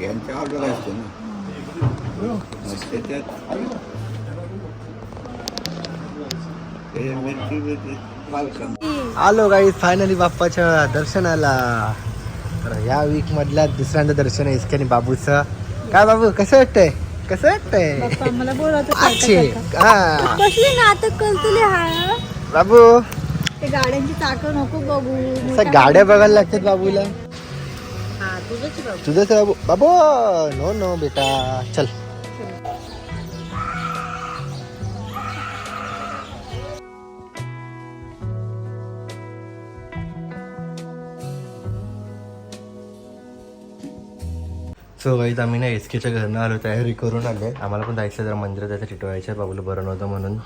यांच्या ऑर्डर असतो ना. मग त्याच्यात ते मिरची बिरची पालकम आलो गाई फायनली बाप्पाच्या दर्शनाला. तर या वीक मधल्या दुसऱ्यांदा दर्शन आहे इसके आणि बाबूचं. काय बाबू कसं वाटतंय? कसं वाटतंय? हा. हा. बाबू. गाड्यांची चाकं नको बघू. गाड्या बघायला लागतात बाबूला. तुझंच तुझं बाबू बाबू नो नो बेटा चल. सो गाईत आम्ही ना एस केच्या घरनं आलो तयारी करून आले आम्हाला पण जायचं जरा मंदिरात जायचं टिटवायचं बाबूला बरं नव्हतं म्हणून.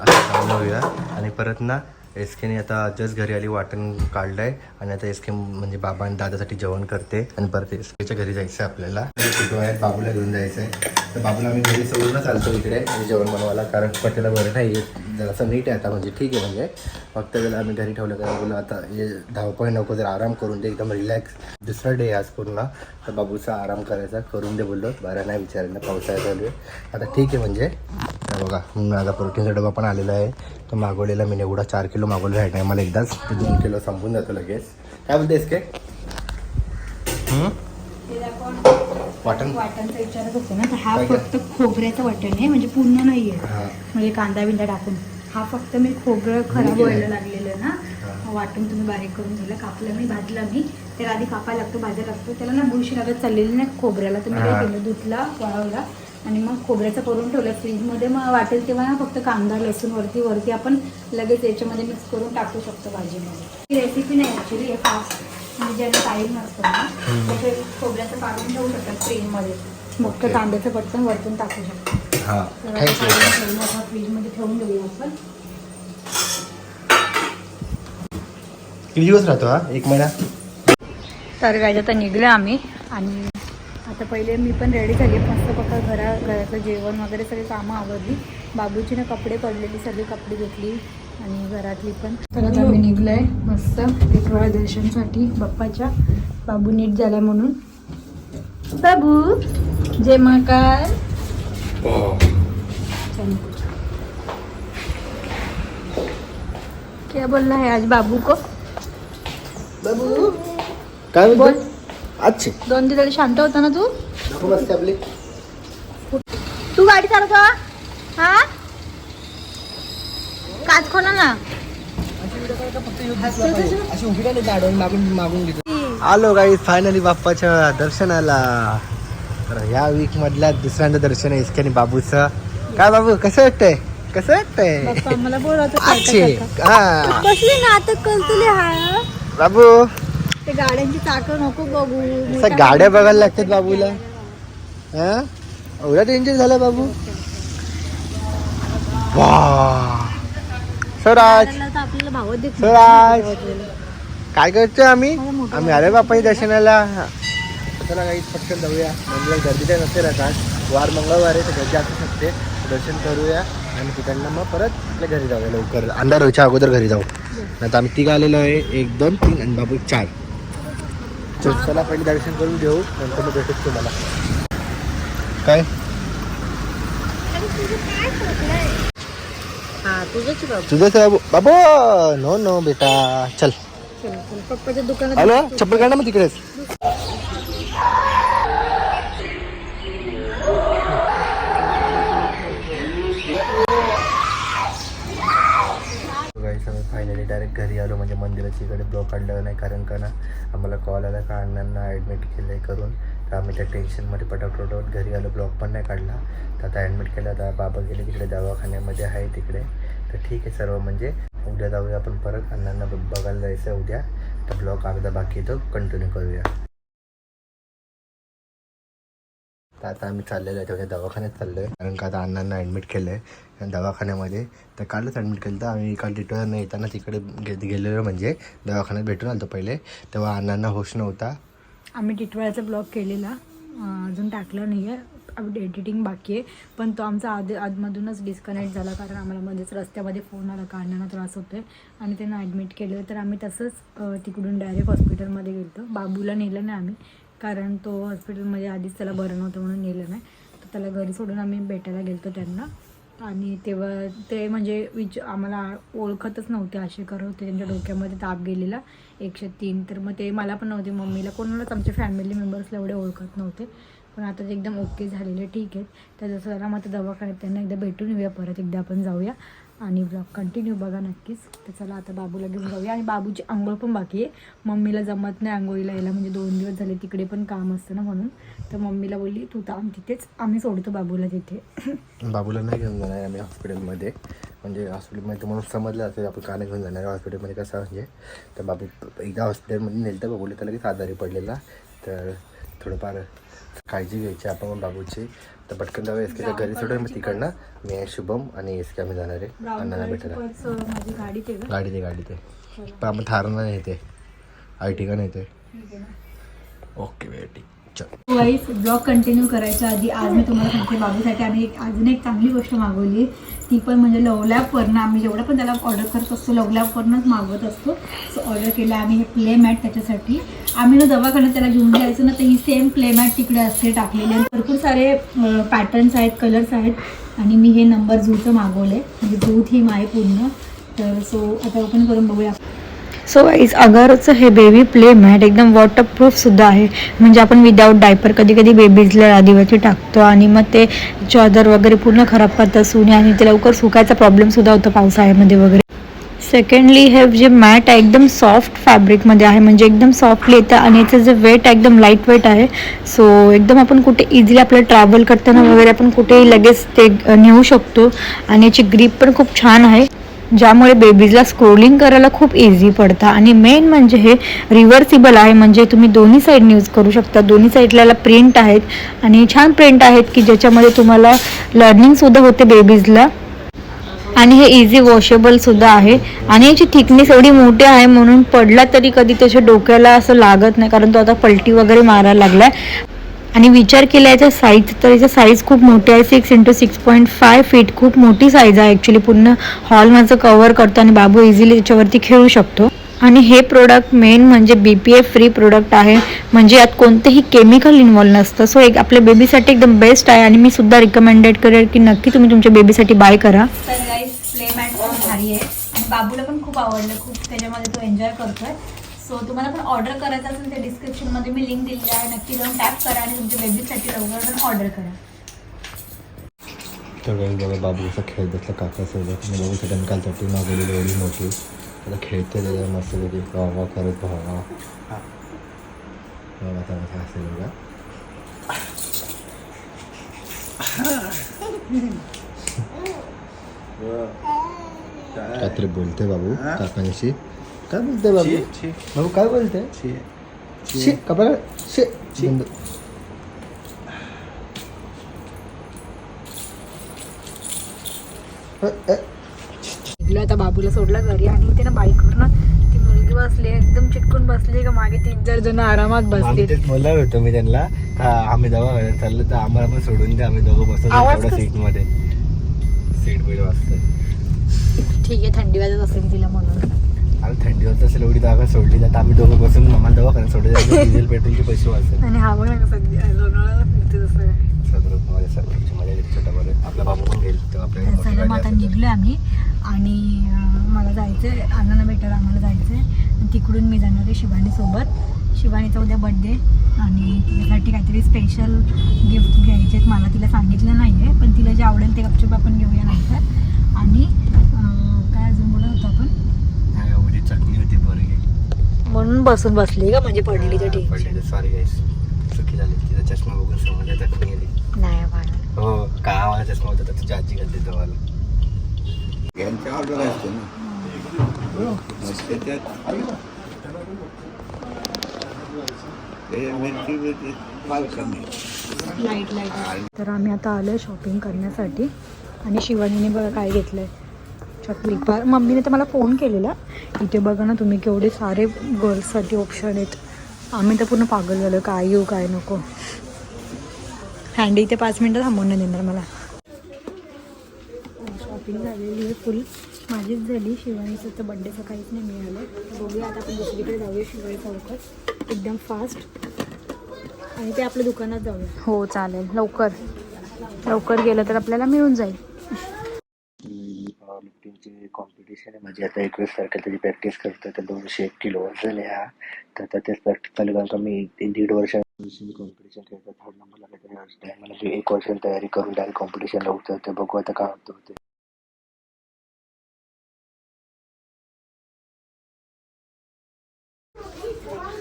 आता जाऊन आणि परत ना एस केने आता जस्ट घरी आली वाटण काढलं आहे आणि आता एस के म्हणजे बाबा आणि दादासाठी जेवण करते. आणि परत एस केच्या घरी जायचं आहे आपल्याला टिटवायत बाबूला घेऊन जायचं आहे तर बाबूला आम्ही घरी सोडून चालतो इकडे. आणि जेवण बनवायला कारण पटेला बरं नाही जरासं नीट आहे आता म्हणजे. ठीक आहे म्हणजे. फक्त त्याला आम्ही घरी ठेवलं कारण बोला आता हे धावपळ नको जर आराम करून दे. एकदम रिलॅक्स दुसरा डे आज पूर्ण. तर बाबूचा आराम करायचा करून दे बोललो. बरं नाही विचारायला पावसाळ्यात आता ठीक आहे म्हणजे. तर बघा माझा प्रोटीनचा डबा पण आलेला आहे. तो मागवलेला मी एवढा चार किलो मागवलेला आहे. मला एकदाच ते दोन किलो संपून जातो लगेच. काय बोलतेस काय? वाटण? वाटणचा विचारत होते ना तर हा फक्त खोबऱ्याचं वाटण आहे म्हणजे पूर्ण नाहीये. हां. म्हणजे कांदा बिंदा टाकून. हा फक्त मी खोबरं खराब. व्हायला लागलेलं ना. वाटून तुम्ही बारीक करून झालं कापलं मी भाजलं मी. त्याला आधी कापायला लागतो भाजायला लागतो. त्याला ना बुरशी लागत चाललेली नाही खोबऱ्याला. तर मी. काय केलं धुतला वाळवला आणि मग खोबऱ्याचं करून ठेवलं. फ्रीजमध्ये मग वाटेल तेव्हा ना फक्त कांदा लसूण वरती वरती आपण लगेच याच्यामध्ये मिक्स करून टाकू शकतो भाजीमध्ये. ही रेसिपी नाही ॲक्च्युली हे फास्ट म्हणजे ज्यांना टाईम नसतो ना ते खोबऱ्याचं काढून ठेवू शकतात फ्रीजमध्ये. मग ते कांद्याचं पटकन वरतून टाकू शकतो. तर फ्रीजमध्ये ठेवून देऊया आपण. किती दिवस राहतो हा? एक महिना? तर काय आता निघलो आम्ही. आणि आता पहिले मी पण रेडी झाली. मस्त पक्का घरा घराचं जेवण वगैरे सगळी कामं आवडली बाबूची ना कपडे पडलेली सगळी कपडे घेतली आणि घरातली पण. तर आता आम्ही निघलोय मस्त विठोळा दर्शनसाठी बाप्पाच्या. बाबू नीट झाला म्हणून. बाबू जय महाकाल. क्या बोलना है आज बाबू को? बाबू। काय बोल. अच्छे. दोन दिवस शांत होता ना तू? नको मस्त आपली. तू गाडी चालवतो हा? हा? काच खोला ना. अशी उभी नाही झाडून मागून मागून घेतो आलो गाई फायनली बाप्पाच्या दर्शनाला. तर या वीक मधल्या दुसऱ्यांदा दर्शन आहे इसके आणि बाबूचं. काय बाबू कसं वाटतंय? कसं वाटतंय? बाप्पा मला बोलवतो अच्छे. हा. कसली नाटक करतले हा. बाबू. ते गाड्यांची चाकं नको बघू. असं गाड्या बघायला लागतात बाबूला. हा? एवढा डेंजर झाला बाबू. वा. स्वराज. तर आपल्याला भावत देत स्वराज. नाही. काय करतोय आम्ही? आम्ही आलोय बाप्पाच्या दर्शनाला. चला काही पटकन जाऊया. मंदिरात गर्दी तर नसेल आता. वार मंगळवार आहे तर गर्दी असू शकते. दर्शन करूया आणि तिकडनं मग परत आपल्या घरी जाऊया लवकर. अंधार व्हायच्या अगोदर घरी जाऊ. आता आम्ही तिघ आलेलो आहे. एक दोन तीन आणि बाबू चार. चल, चला पहिले दर्शन करून घेऊ नंतर मग भेटूच तुम्हाला. काय? हा तुझंच बाबू. बाबू? नो नो बेटा. चल. पप्पाच्या दुकानात हॅलो चप्पल काढ ना मग तिकडेच. फायनली डायरेक्ट घरी आलो. म्हणजे मंदिराच्या इकडे ब्लॉक काढलं नाही. कारण का ना आम्हाला कॉल आला का अण्णांना ॲडमिट केलं आहे करून. तर आम्ही त्या टेन्शनमध्ये पटापट घरी आलो. ब्लॉक पण नाही काढला. तर आता ॲडमिट केलं. आता बाबा गेले तिकडे. दवाखान्यामध्ये आहे तिकडे. तर ठीक आहे सर्व. म्हणजे उद्या जाऊया आपण परत. अण्णांना बघायला जायचं आहे उद्या. तर ब्लॉक अर्धा बाकी तो. कंटिन्यू करूया. तर आता आम्ही चाललेलो आहे तेवढ्या दवाखान्यात चाललो आहे कारण का आता अण्णांना ॲडमिट केलं आहे दवाखान्यामध्ये. तर कालच ॲडमिट केलं तर आम्ही काल डिटोरनं येताना तिकडे गे गेलेलो म्हणजे दवाखान्यात भेटून आलो पहिले. तेव्हा अण्णांना होश नव्हता. आम्ही टिटवाळ्याचा ब्लॉग केलेला. अजून टाकला नाही आहे एडिटिंग बाकी आहे. पण तो आमचा आधी आधमधूनच डिस्कनेक्ट झाला. कारण आम्हाला मध्येच रस्त्यामध्ये फोन आला काढण्याला त्रास होतोय. आणि त्यांना ॲडमिट केलं. तर आम्ही तसंच तिकडून डायरेक्ट हॉस्पिटलमध्ये गेलो बाबूला नेलं नाही आम्ही. कारण तो हॉस्पिटलमध्ये आधीच त्याला बरं नव्हतं म्हणून नेलं नाही. तर त्याला घरी सोडून आम्ही भेटायला गेलो त्यांना. आणि तेव्हा ते म्हणजे विच आम्हाला ओळखतच नव्हते असे करत होते त्यांच्या डोक्यामध्ये ताप गेलेला. एकशे तीन. तर मग ते मला पण नव्हते. मम्मीला कोणालाच आमच्या फॅमिली मेंबर्सला एवढे ओळखत नव्हते. पण आता ते एकदम ओके झालेले. ठीक आहेत तर जसं जरा मग आता दवाखान्यात त्यांना एकदा भेटून येऊया परत. एकदा आपण जाऊया. आणि ब्लॉग कंटिन्यू बघा नक्कीच. तर चला आता बाबूला घेऊन जाऊया. आणि बाबूची आंघोळ पण बाकी आहे. मम्मीला जमत नाही आंघोळीला यायला. म्हणजे दोन दिवस झाले तिकडे पण काम असतं ना म्हणून. तर मम्मीला बोलली तू थांब तिथेच. आम्ही सोडतो बाबूला तिथे. बाबूला नाही घेऊन जाणार आम्ही हॉस्पिटलमध्ये म्हणजे हॉस्पिटलमध्ये तुम्हाला समजलं असेल आपण का नाही घेऊन जाणार आहे हॉस्पिटलमध्ये कसं म्हणजे तर बाबू एकदा हॉस्पिटलमध्ये नेलं तर बाबूला. त्याला लगेच आजारी पडलेला. तर थोडंफार काळजी घ्यायची आपण मग बाबूची? तर पटकन जाऊया एस केच्या घरी सोडून मग तिकडनं. मी आहे शुभम आणि एस के आम्ही जाणार आहे. अण्णाला भेटायला. गाडी ते. गाडी ते ते पण आपण थारला येते. आय टी का येते. ठीक आहे ना. ओके चल. वाईस ब्लॉग कंटिन्यू करायच्या आधी आज मी तुम्हाला सांगते बाबूसाठी आम्ही एक अजून एक चांगली गोष्ट मागवली. ती पण म्हणजे लवलॅपवरनं आम्ही जेवढं पण त्याला ऑर्डर करत असतो लवलॅपवरनंच मागवत असतो. सो ऑर्डर केलं आम्ही हे प्ले मॅट त्याच्यासाठी. आम्ही ना दवाखान्यात त्याला घेऊन जायचं ना तर ही सेम प्ले मॅट तिकडे असते टाकलेले आणि भरपूर सारे पॅटर्न्स आहेत कलर्स आहेत. आणि मी हे नंबर झूचं मागवलं आहे म्हणजे झू थीम आहे पूर्ण. तर सो आता ओपन करून बघूया. सो इज अगरचं हे बेबी प्ले मॅट एकदम वॉटरप्रूफ सुद्धा आहे. म्हणजे आपण विदाऊट डायपर कधी कधी बेबीजला आदिवासी टाकतो आणि मग ते चादर वगैरे पूर्ण खराब करतात सुने आणि ते लवकर सुकायचा प्रॉब्लेम सुद्धा होतो पावसाळ्यामध्ये वगैरे. सेकंडली हे जे मॅट आहे एकदम सॉफ्ट फॅब्रिकमध्ये आहे. म्हणजे एकदम सॉफ्टली येतं आणि याचं जे वेट आहे एकदम लाइट वेट आहे. सो एकदम आपण कुठे इझिली आपल्याला ट्रॅव्हल करताना वगैरे आपण कुठेही लगेच ते नेऊ शकतो. आणि याची ग्रीप पण खूप छान आहे. ज्यामुळे बेबीजला स्क्रोलिंग करायला खूप इझी पडतं. आणि मेन म्हणजे हे रिव्हर्सिबल आहे म्हणजे तुम्ही दोन्ही साईडने यूज करू शकता. दोन्ही साईडला प्रिंट आहेत आणि छान प्रिंट आहेत की ज्याच्यामध्ये तुम्हाला लर्निंगसुद्धा होते बेबीजला आणि हे इझी वॉशेबल सुद्धा आहे. आणि याची थिकनेस एवढी मोठी आहे म्हणून पडला तरी कधी त्याच्या डोक्याला असं लागत नाही कारण तो आता पलटी वगैरे मारायला लागलाय. आणि विचार केला याचा साईज तर याचा साईज खूप मोठी आहे. Six into six point five feet खूप मोठी साईज आहे ॲक्च्युली पूर्ण हॉल माझं कवर करतो आणि बाबू इझिली त्याच्यावरती खेळू शकतो. आणि हे प्रोडक्ट मेन म्हणजे B P F free product आहे. म्हणजे यात कोणतेही केमिकल इन्वॉल्व नसतं. सो एक आपल्या बेबीसाठी एकदम बेस्ट आहे आणि मी सुद्धा रिकमेंडेड करेल की नक्की तुम्ही तुमच्या बेबीसाठी बाय करा. तर गाईज प्ले मॅट खूप भारी आहे. बाबूला पण खूप आवडलं. खूप त्याच्यामध्ये तो एन्जॉय करतोय. सो तुम्हाला पण ऑर्डर करायचं असेल तर डिस्क्रिप्शनमध्ये मी लिंक दिलेली आहे. नक्की जाऊन टॅप करा आणि तुमच्या बेबीसाठी लवकर पण ऑर्डर करा. तर बघा बाबू कसा खेळत बसला काकासोबत आणि बाबू सगळ्यांनी काल चटणी मागवलेली एवढी मोठी. आता खेळते त्याच्या मस्त कधी भावा करत भावा बघा आता कसं असेल बघा. काहीतरी बोलते बाबू काकांशी. काय बोलते बाबू? बाबू काय बोलते शे कपडा शे बंद. आता बाबूला सोडला घरी आणि ते ना बाईकवर ना ती मुलगी बसली एकदम चिटकून बसली का मागे तीन चार जण आरामात बसले. बोलणार होतो मी त्यांना आम्ही दवाखान्यात चाललो तर आम्हाला पण सोडून द्या आम्ही दोघं बसतो सीटमध्ये सीट बैल वाजतंय ठीक आहे थंडी वाजत असेल तिला म्हणून. आम्ही थंडी वाजत असेल एवढी जागा सोडली तर आम्ही दोघं बसून आम्हाला दवाखान्यात सोडले डिझेल पेट्रोलचे पैसे वाचतात. आणि हा बघ कसं लोणावळ्याला फिरते तसं सदरूपमध्ये सदरूपची मजा येते छोटा बरं आपला बाबू पण तेव्हा आपल्याला मग आता. निघलो आम्ही. आणि मला जायचं आहे अण्णांना भेटायला आम्हाला जायचं आहे आणि तिकडून मी जाणार आहे शिवानीसोबत शिवानीचा उद्या बड्डे आणि तिच्यासाठी काहीतरी स्पेशल गिफ्ट घ्यायचे आहेत. मला तिला सांगितलं नाही आहे पण तिला जे आवडेल ते गपचूप आपण घेऊया नंतर. आणि अं, काय अजून बोलत होतो आपण हा, एवढी चटणी होती बरं. म्हणून बसून बसली का म्हणजे पडली तर ठीक पडली सॉरी गाईस चुकी झाली तिचा चष्मा बघून समजलं चटणी गेली नाही पाडलं हो का आम्हाला चष्मा होता तर तुझ्या आजी घालते तुम्हाला यांची ऑर्डर असते ना. मग त्याच्यात ते मिरची मिरची फार कमी. लाइट लाइट तर आम्ही आता आलो आहे शॉपिंग करण्यासाठी. आणि शिवानीने बघा काय घेतलं आहे चॉकलेट बार मम्मीने तर मला फोन केलेला. इथे बघा ना तुम्ही केवढे सारे गर्ल्ससाठी ऑप्शन आहेत. आम्ही तर पूर्ण पागल झालो काय येऊ काय नको. हँडी इथे पाच मिनटं थांबवून नाही देणार मला. शॉपिंग झालेली आहे फुल माझीच झाली. शिवानीचं तर बड्डेचं काहीच नाही मिळालं. बघूया आता आपण दुसरीकडे जाऊया शिवानी चौकात. एकदम फास्ट आणि ते आपल्या दुकानात जाऊया. हो चालेल. लवकर. लवकर गेलं तर आपल्याला मिळून जाईल. पॉवर कॉम्पिटिशन आहे माझी आता एकवीस तारखेला त्याची प्रॅक्टिस करतो तर दोनशे एक किलो वर झाले हा. तर आता त्याच प्रॅक्टिस चालू का मी एक- दीड वर्ष कॉम्पिटिशन खेळतो थर्ड नंबरला काहीतरी असतं आहे. मला एक वर्ष तयारी करून डायरेक्ट कॉम्पिटिशनला उतरते बघू आता काय होतं होते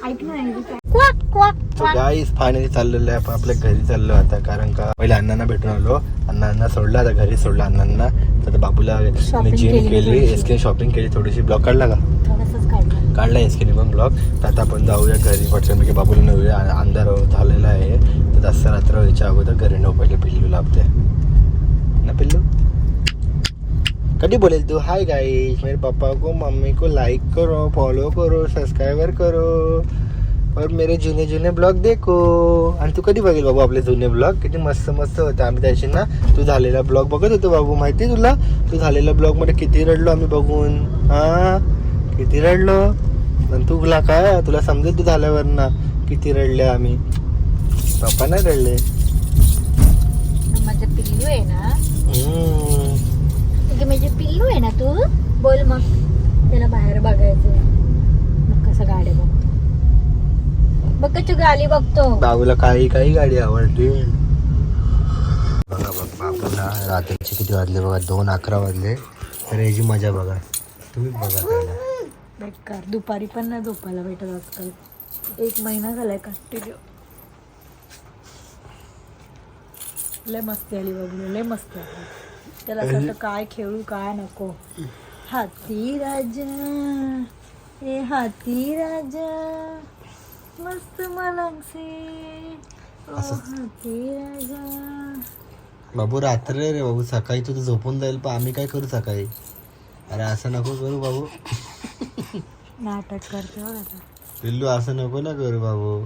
ऐक ना गाईस फायनली चाललेलं आहे. आपण आपल्या घरी चाललो आता कारण का पहिले अण्णांना भेटून आलो. अण्णांना सोडलं आता घरी सोडलं अण्णांना. तर बाबूला मी जिम केली केली थोडीशी. एस के शॉपिंग केली. थोडीशी ब्लॉग काढला का? काढलं. काढला एस केने पण ब्लॉग तर आता आपण जाऊया घरी. पटकन की बाबूला नेऊया. अंधार झालेला आहे. तर दसरा रात्र व्हायच्या अगोदर घरी नेऊ. पहिले पिल्लू लाभते. ना पिल्लू? कधी बोलेल तू? हाय गाइस मेरे पापा को मम्मी को लाइक करो फॉलो करो सब्सक्राइबर करो. और मेरे जुने जुने ब्लॉग देखो। आणि तू कधी बघेल बाबू आपले जुने ब्लॉग? किती मस्त मस्त होते आम्ही त्याशी ना. तू झालेला ब्लॉग बघत होतो बाबू माहिती तुला? तू झालेल्या ब्लॉगमध्ये किती रडलो आम्ही बघून. हा? किती रडलो? आणि तुला काय तुला समजेल तू झाल्यावर ना किती रडले आम्ही. पप्पा नाही रडले? माझं पिल्लू आहे ना. म्हणजे माझे पिल्लू आहे ना तू? बोल मग. त्याला बाहेर बघायचं मग कसं गाड्या बघतो बघ गाडी बघतो. बाबूला काही काही गाडी आवडते बघा बघ बाबूला रात्रीचे किती वाजले बघा दोन अकरा वाजले. तर याची मजा बघा. तुम्ही बघा त्याला. बेकार दुपारी पण नाही झोपायला भेटत आजकाल. एक महिना झालाय कंटिन्यू लय मस्ती आली बघू लय मस्ती आली. त्याला असं वाटतं काय खेळू काय नको. हाती राजा ए हाती राजा. मस्त बाबू रात्र रे बाबू सकाळी तू झोपून जाईल पण आम्ही काय करू सकाळी? अरे असं नको करू बाबू. नाटक करते आता. पिल्लू असं नको ना करू बाबू.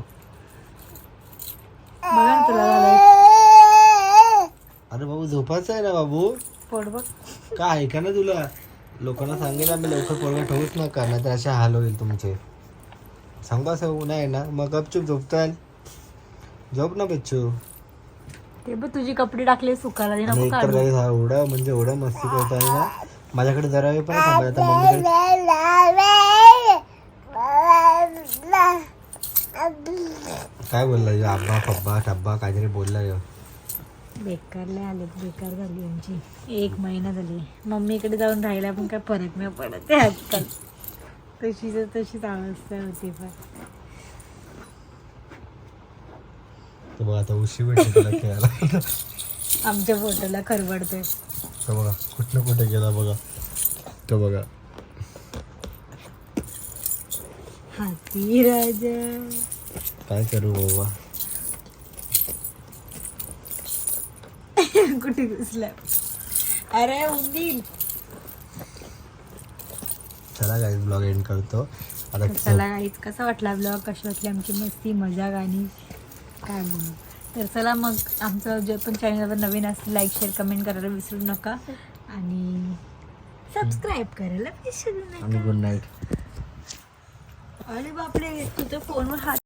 अरे बाबू झोपायचं आहे ना बाबू? पोट बघ. काय ऐका ना तुला? लोकांना सांगेल आम्ही लवकर पोरगा ठेवूच नका नाही तर असे हाल होईल तुमचे. सांगा असं नाही ना मग गपचूप झोपताल. झोप ना बच्चू ते बघ तुझी कपडे टाकले सुकायला दे आणि नको काढू. हा एवढं म्हणजे एवढं मस्ती करताय ना. माझ्याकडे जरा वेळ पण थांबायला आता मम्मीकडे काय बोलला ह्यो? अब्बा पब्बा टब्बा काहीतरी बोलला ह्यो. बेकार लय आले बेकार झाली आमची. एक महिना झाली. मम्मीकडे जाऊन राहायला पण काय फरक नाही पडत आहे आजकाल. तशीच तशीच अवस्था होती पण. तो बघा आता उशी भेटली तुला खेळायला. आमच्या फोटोला खरबडतोय. तो बघा कुठनं कुठे गेला बघा. तो बघा. हाती राजा. काय करू बाबा? कुठे घुसला? अरे उंदीर. चला काय ब्लॉग एंड करतो. आता चला. काहीच कसा वाटला ब्लॉग कशी वाटली आमची मस्ती मजा गाणी काय बोलू? तर चला मग आमचं जे पण चॅनलवर नवीन असतील लाईक शेअर कमेंट करायला विसरू नका. आणि सबस्क्राईब करायला विसरू नका. आणि गुड नाईट अरे बापरे तुझ्या फोनवर हात